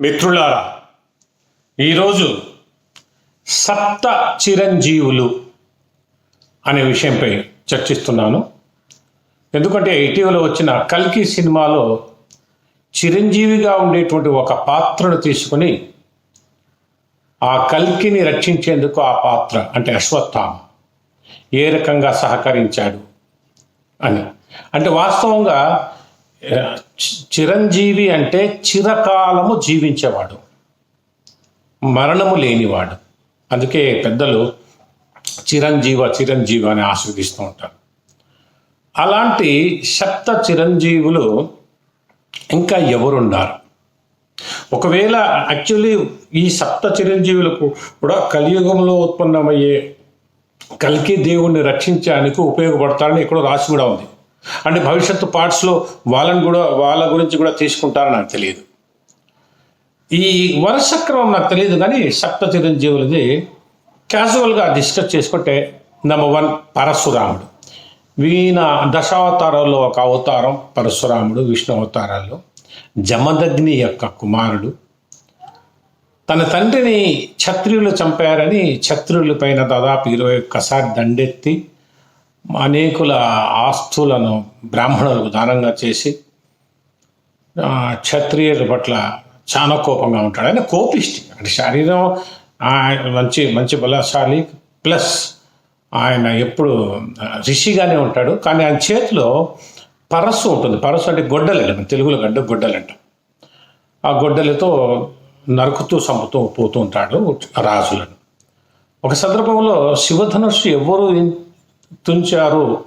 మిత్రులారా ఈరోజు సప్త చిరంజీవులు అనే విషయంపై చర్చిస్తున్నాను. ఎందుకంటే ఇటీవల వచ్చిన కల్కి సినిమాలో చిరంజీవిగా ఉండేటువంటి ఒక పాత్రను తీసుకుని ఆ కల్కిని రక్షించేందుకు ఆ పాత్ర అంటే అశ్వత్థామ ఏ రకంగా సహకరించాడు అని. అంటే వాస్తవంగా చిరంజీవి అంటే చిరకాలము జీవించేవాడు. మరణము లేనివాడు. అందుకే పెద్దలు చిరంజీవ చిరంజీవి అని ఆస్వాదిస్తూ ఉంటారు. అలాంటి సప్త చిరంజీవులు ఇంకా ఎవరున్నారు? ఒకవేళ యాక్చువల్లీ ఈ సప్త చిరంజీవులకు కూడా కలియుగంలో ఉత్పన్నమయ్యే కల్కి దేవుణ్ణి రక్షించడానికి ఉపయోగపడతారని ఇక్కడ రాసి కూడా ఉంది. అంటే భవిష్యత్తు పార్ట్స్లో వాళ్ళని కూడా వాళ్ళ గురించి కూడా తీసుకుంటారని నాకు తెలియదు. ఈ వరుస క్రమం నాకు తెలియదు కానీ సప్త చిరంజీవులది క్యాజువల్గా డిస్కస్ చేసుకుంటే నెంబర్ వన్ పరశురాముడు. వీణ దశావతారాల్లో ఒక అవతారం పరశురాముడు విష్ణు అవతారాల్లో. జమదగ్ని యొక్క కుమారుడు. తన తండ్రిని క్షత్రియులు చంపారని క్షత్రియుల పైన దాదాపు ఇరవై ఒక్కసారి దండెత్తి అనేకుల ఆస్తులను బ్రాహ్మణులకు దానంగా చేసి క్షత్రియుల పట్ల చాలా కోపంగా ఉంటాడు. ఆయన కోపిష్టి. అంటే శరీరం మంచి మంచి బలశాలి ప్లస్ ఆయన ఎప్పుడు రిషిగానే ఉంటాడు. కానీ ఆయన చేతిలో పరస్సు ఉంటుంది. పరస్సు అంటే గొడ్డలు మన తెలుగులో గడ్డ గొడ్డలు అంటాం ఆ గొడ్డలతో నరుకుతూ చంపుతూ పోతూ ఉంటాడు రాజులను. ఒక సందర్భంలో శివధనుషు ఎవరు తుంచారు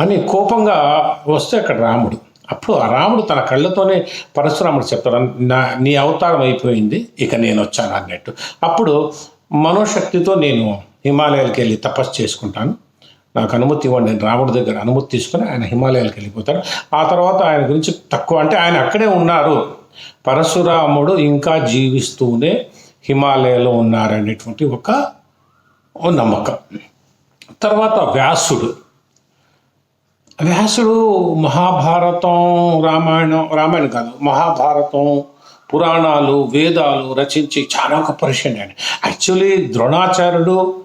అని కోపంగా వస్తే అక్కడ రాముడు. అప్పుడు ఆ రాముడు తన కళ్ళతోనే పరశురాముడు చెప్తాడు నా నీ అవతారం అయిపోయింది ఇక నేను వచ్చాను అన్నట్టు. అప్పుడు మనోశక్తితో నేను హిమాలయాలకు వెళ్ళి తపస్సు చేసుకుంటాను. నాకు అనుమతి ఇవ్వండి నేను రాముడి దగ్గర అనుమతి తీసుకుని ఆయన హిమాలయాలకు వెళ్ళిపోతాడు. ఆ తర్వాత ఆయన గురించి తక్కువ అంటే ఆయన అక్కడే ఉన్నారు. పరశురాముడు ఇంకా జీవిస్తూనే హిమాలయాలో ఉన్నారనేటువంటి ఒక ఓ నమ్మకం. తర్వాత వ్యాసుడు. వ్యాసుడు మహాభారతం రామాయణం రామాయణం కాదు మహాభారతం పురాణాలు వేదాలు రచించి చాలా గొప్ప ఋషి ఆయన యాక్చువల్లీ ద్రోణాచార్యుడు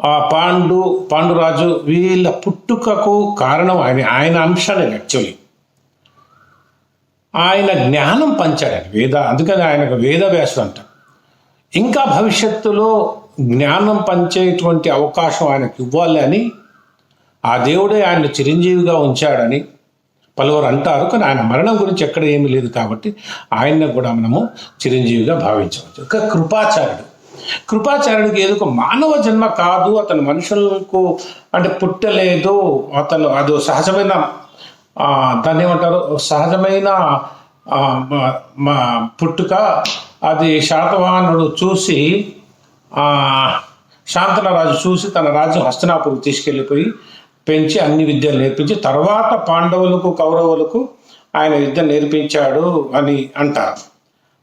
ఆ పాండు పాండురాజు వీళ్ళ పుట్టుకకు కారణం ఆయన ఆయన అంశాలే యాక్చువల్లీ ఆయన జ్ఞానం పంచాడు వేద అందుకని ఆయనకు వేద వ్యాసుడు అంటారు ఇంకా భవిష్యత్తులో జ్ఞానం పంచేటువంటి అవకాశం ఆయనకు ఇవ్వాలి అని ఆ దేవుడే ఆయన చిరంజీవిగా ఉంచాడని పలువురు అంటారు కానీ ఆయన మరణం గురించి ఎక్కడ ఏమీ లేదు కాబట్టి ఆయన్ని కూడా మనము చిరంజీవిగా భావించవచ్చు. ఇక కృపాచార్యుడు. కృపాచార్యుడికి ఏదో ఒక మానవ జన్మ కాదు అతను మనుషులకు అంటే పుట్టలేదు అతను అదో సహజమైన దాన్ని ఏమంటారు? సహజమైన మా పుట్టుక అది శాతవాహనుడు చూసి శాంతనరాజు చూసి తన రాజ్యం హస్తనాపురికి తీసుకెళ్ళిపోయి పెంచి అన్ని విద్యలు నేర్పించి తర్వాత పాండవులకు కౌరవులకు ఆయన యుద్ధం నేర్పించాడు అని అంటారు.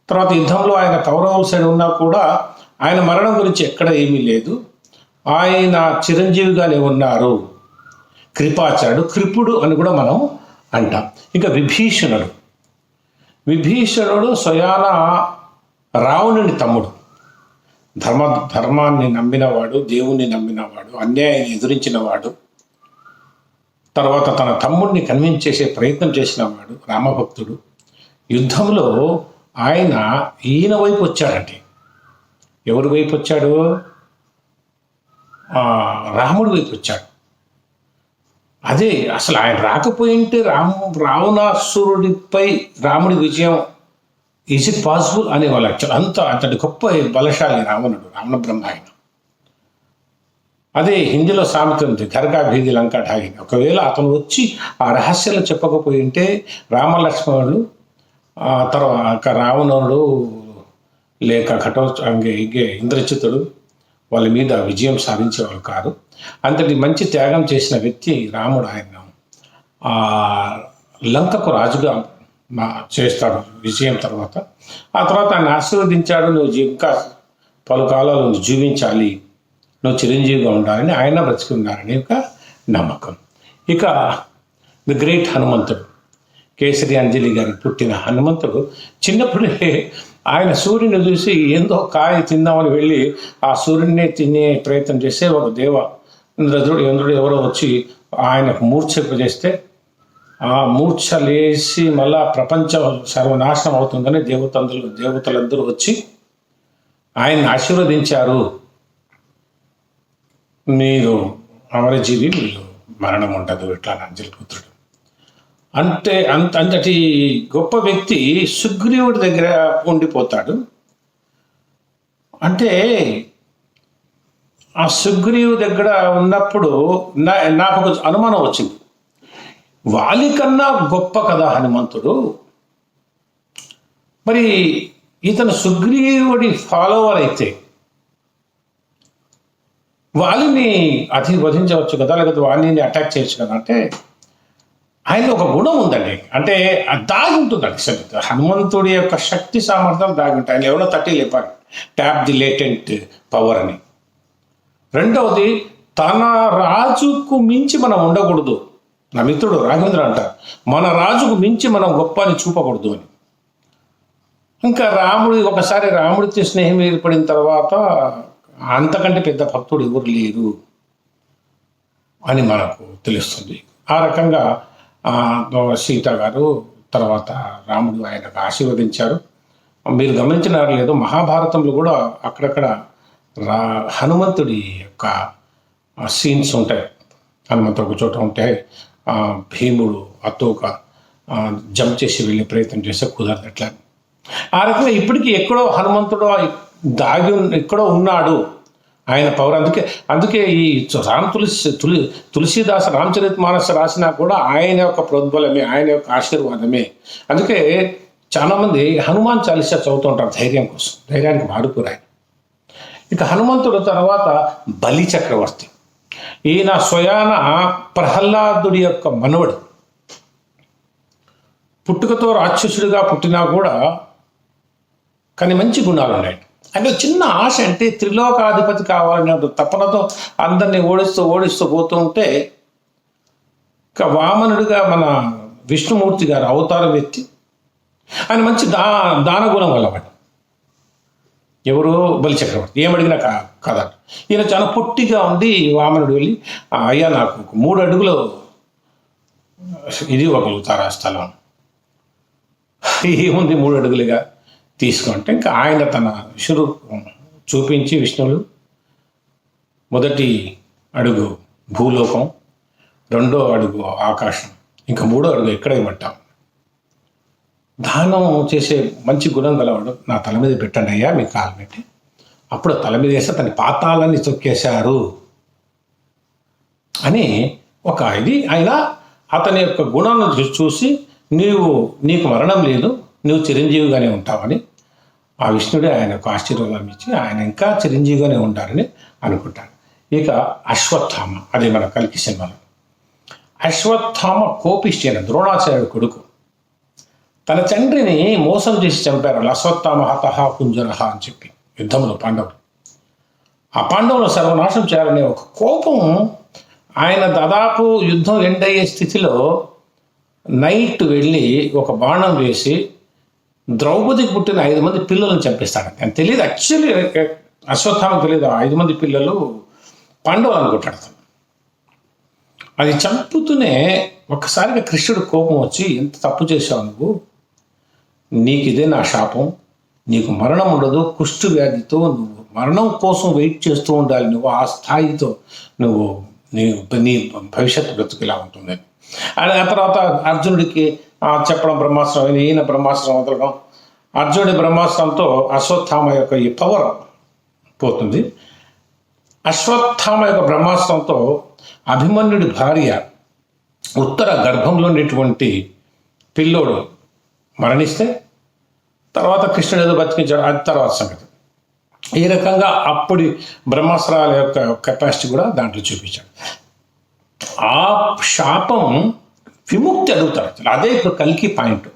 తర్వాత యుద్ధంలో ఆయన కౌరవుల సైడ్ ఉన్నా కూడా ఆయన మరణం గురించి ఎక్కడ ఏమీ లేదు. ఆయన చిరంజీవిగానే ఉన్నారు. కృపాచారుడు కృపుడు అని కూడా మనం అంటాం. ఇంకా విభీషణుడు. విభీషణుడు స్వయాన రావణుని తమ్ముడు. ధర్మ ధర్మాన్ని నమ్మినవాడు దేవుణ్ణి నమ్మినవాడు అన్యాయాన్ని ఎదురించినవాడు తర్వాత తన తమ్ముడిని కన్విన్స్ చేసే ప్రయత్నం చేసినవాడు రామభక్తుడు. యుద్ధంలో ఆయన ఈయన వైపు వచ్చాడండి. ఎవరి వైపు వచ్చాడు? రాముడి వైపు వచ్చాడు. అదే అసలు ఆయన రాకపోయింటే రాము రావణాసురుడిపై రాముడి విజయం ఈజ్ ఇట్ పాసిబుల్ అనేవాళ్ళు యాక్చువల్ అంత అంతటి గొప్ప బలశాలి రావణుడు రావణ బ్రహ్మ అదే హిందీలో సామెత ఉంది గర్గా భీది లంక ఢాగిని ఒకవేళ అతను వచ్చి ఆ రహస్యాలు చెప్పకపోయి ఉంటే రామలక్ష్మణుడు తర్వాత రావణుడు లేక ఘటో ఇంకే ఇంకే ఇంద్రచితుడు వాళ్ళ మీద విజయం సాధించేవాళ్ళు కాదు. అంతటి మంచి త్యాగం చేసిన వ్యక్తి రాముడు ఆయన. లంకకు రాజుగా మా చేస్తాడు విజయం తర్వాత. ఆ తర్వాత ఆయన ఆశీర్వదించాడు నువ్వు ఇంకా పలు కాలాలు నువ్వు జీవించాలి. నువ్వు చిరంజీవిగా ఉండాలని ఆయన బ్రతికున్నారని ఒక నమ్మకం. ఇక ది గ్రేట్ హనుమంతుడు కేసరి అంజలి గారి పుట్టిన హనుమంతుడు చిన్నప్పుడే ఆయన సూర్యుని చూసి ఏందో కాయ తిందామని వెళ్ళి ఆ సూర్యుడిని తినే ప్రయత్నం చేస్తే ఒక దేవ ఇంద్రుడు ఇంద్రుడు ఎవరో వచ్చి ఆయనకు మూర్ఛింపజేస్తే ఆ మూర్ఛ లేచి మళ్ళా ప్రపంచం సర్వనాశనం అవుతుందని దేవతందులు దేవతలందరూ వచ్చి ఆయన్ని ఆశీర్వదించారు. మీరు అమరజీవి వీళ్ళు మరణం ఉండదు ఇట్లా నా అంజలి పుత్రుడు. అంటే అంత అంతటి గొప్ప వ్యక్తి సుగ్రీవుడి దగ్గర ఉండిపోతాడు. అంటే ఆ సుగ్రీవు దగ్గర ఉన్నప్పుడు నా నాకు ఒక అనుమానం వచ్చింది. వాలి కన్నా గొప్ప కదా హనుమంతుడు. మరి ఇతను సుగ్రీవుడి ఫాలోవర్ అయితే వాలిని అతి వధించవచ్చు కదా లేకపోతే వాలిని అటాక్ చేయొచ్చు కదా అంటే ఆయన ఒక గుణం ఉందండి. అంటే అది దాగి ఉంటుందండి అసలు హనుమంతుడి యొక్క శక్తి సామర్థ్యాలు దాగి ఉంటాయి. ఆయన ఎవరో తట్టి లేపారు ట్యాప్ ది లేటెంట్ పవర్ అని. రెండవది తన రాజుకు మించి మనం ఉండకూడదు. నా మిత్రుడు రాఘవేంద్ర అంటారు మన రాజుకు మించి మనం గొప్ప అని చూపకూడదు అని. ఇంకా రాముడు ఒకసారి రాముడితో స్నేహం ఏర్పడిన తర్వాత అంతకంటే పెద్ద భక్తుడు ఎవరు లేరు అని మనకు తెలుస్తుంది. ఆ రకంగా సీత గారు తర్వాత రాముడు ఆయనకు ఆశీర్వదించారు. మీరు గమనించినారు లేదో మహాభారతంలో కూడా అక్కడక్కడ రా హనుమంతుడి యొక్క సీన్స్ ఉంటాయి. హనుమంతుడు ఒక చోట ఉంటాయి భీముడు అతోక జంప్ చేసి వెళ్ళే ప్రయత్నం చేస్తే కుదరదు ఆ రకంగా ఇప్పటికీ ఎక్కడో హనుమంతుడు దాగి ఎక్కడో ఉన్నాడు ఆయన పవర్ అందుకే అందుకే ఈ రామ్ తులసి తులి తులసీదాస్ రామచరిత్ మానస్ రాసినా కూడా ఆయన యొక్క ప్రోద్బలమే ఆయన యొక్క ఆశీర్వాదమే. అందుకే చాలామంది హనుమాన్ చాలీసా చదువుతుంటారు ధైర్యం కోసం ధైర్యానికి మారుకోరు ఇక హనుమంతుడు తర్వాత బలి చక్రవర్తి ఈయన స్వయాన ప్రహ్లాదుడి యొక్క మనవడు. పుట్టుకతో రాక్షసుడిగా పుట్టినా కూడా కానీ మంచి గుణాలు ఉన్నాయి. అంటే చిన్న ఆశ అంటే త్రిలోకాధిపతి కావాలనే తపనతో అందరినీ ఓడిస్తూ ఓడిస్తూ పోతూ ఉంటే ఇక వామనుడిగా మన విష్ణుమూర్తి గారు అవతారం ఎత్తి ఆయన మంచి దా దాన గుణం వల్లవాడు ఎవరు బలి చక్రవర్తి. ఏమడిగినా కా కదా ఈయన చాలా పొట్టిగా ఉండి వామనుడు వెళ్ళి "ఆ, అయ్యా నాకు మూడు అడుగులు ఇది ఇవ్వగలుగుతారా స్థలం? ఏముంది మూడు అడుగులుగా తీసుకుంటే ఇంకా ఆయన తన విశ్వరూపం చూపించి విష్ణువులు మొదటి అడుగు భూలోకం రెండో అడుగు ఆకాశం ఇంకా మూడో అడుగు ఎక్కడ ఇవ్వటం దానం చేసే మంచి గుణం గలవాడు నా తల మీద పెట్టండి అయ్యా మీ కాలు పెట్టి. అప్పుడు తల మీద వేసి తన పాతాలని తొక్కేశారు అని ఒక ఇది. ఆయన అతని యొక్క గుణాలను చూసి నీవు నీకు మరణం లేదు నువ్వు చిరంజీవిగానే ఉంటావని ఆ విష్ణుడే ఆయనకు ఆశీర్వాదం ఇచ్చి ఆయన ఇంకా చిరంజీవిగానే ఉంటారని అనుకుంటాడు. ఇక అశ్వత్థామ అది మన కలికి సినిమాలో అశ్వత్థామ కోపిష్టి అయిన ద్రోణాచార్యుడు కొడుకు. తన తండ్రిని మోసం చేసి చంపారు. అశ్వత్థామ హతహ కుంజరహ అని చెప్పి యుద్ధంలో పాండవులు. ఆ పాండవులు సర్వనాశనం చేయాలనే ఒక కోపం ఆయన దాదాపు యుద్ధం ఎండ్ అయ్యే స్థితిలో నైట్ వెళ్ళి ఒక బాణం వేసి ద్రౌపదికి పుట్టిన ఐదు మంది పిల్లలను చంపిస్తాడు అని తెలియదు యాక్చువల్లీ అశ్వత్థామకు తెలియదు ఐదు మంది పిల్లలు పాండవులు అనుకుంటాడు అది చంపుతూనే ఒక్కసారిగా కృష్ణుడు కోపం వచ్చి ఎంత తప్పు చేశావు నువ్వు? నీకు ఇదే నా శాపం. నీకు మరణం ఉండదు కుష్టు వ్యాధితో నువ్వు మరణం కోసం వెయిట్ చేస్తూ ఉండాలి. నువ్వు ఆ స్థాయితో నువ్వు నీ నీ భవిష్యత్తు బ్రతుకులా ఉంటుంది. ఆ తర్వాత అర్జునుడికి ఆ, చెప్పడం బ్రహ్మాస్త్రం ఈయన బ్రహ్మాస్త్రం వదలడం. అర్జునుడి బ్రహ్మాస్త్రంతో అశ్వత్థామ యొక్క ఈ పవర్ పోతుంది. అశ్వత్థామ యొక్క బ్రహ్మాస్త్రంతో అభిమన్యుడి భార్య ఉత్తర గర్భంలో ఉన్నటువంటి పిల్లోడు మరణిస్తే తర్వాత కృష్ణుడు ఏదో బతికించాడు అది తర్వాత సంగతి. ఈ రకంగా అప్పటి బ్రహ్మాస్త్రాల యొక్క కెపాసిటీ కూడా దాంట్లో చూపించాడు. ఆ శాపం విముక్తి అడుగుతాడు అదే ఇప్పుడు కలికి పాయింట్.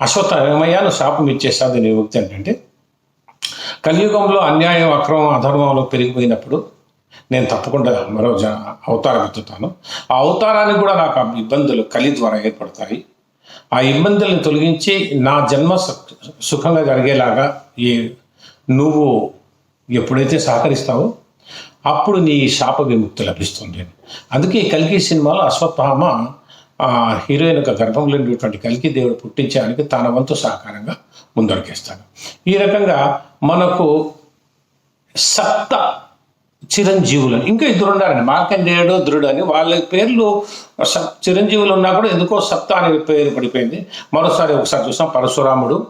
అశ్వత్థ ఏమయ్యా నువ్వు శాపం ఇచ్చేసాది దీని విముక్తి ఏంటంటే కలియుగంలో అన్యాయం అక్రమం అధర్మంలో పెరిగిపోయినప్పుడు నేను తప్పకుండా మరో జ అవతారం ఎత్తుతాను. ఆ అవతారానికి కూడా నాకు ఆ ఇబ్బందులు కలి ద్వారా ఏర్పడతాయి. ఆ ఇబ్బందులను తొలగించి నా జన్మ సుఖంగా జరిగేలాగా ఈ నువ్వు ఎప్పుడైతే సహకరిస్తావో అప్పుడు నీ శాప విముక్తి లభిస్తుంది. అందుకే కలికి సినిమాలో అశ్వత్థామ ఆ హీరోయిన్ యొక్క గర్భంలో ఉండేటువంటి కల్కి దేవుడు పుట్టించడానికి తన వంతు సహకారంగా ముందరికేస్తాడు. ఈ రకంగా మనకు సప్త చిరంజీవులు ఇంకా ఇద్దరు ఉన్నారండి మార్కండేయుడు ధృడు అని వాళ్ళ పేర్లు చిరంజీవులు ఉన్నా కూడా ఎందుకో సప్త అనే పేరు పడిపోయింది. మరోసారి ఒకసారి చూసాం. పరశురాముడు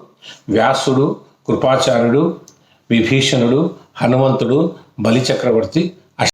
వ్యాసుడు కృపాచార్యుడు విభీషణుడు హనుమంతుడు బలి చక్రవర్తి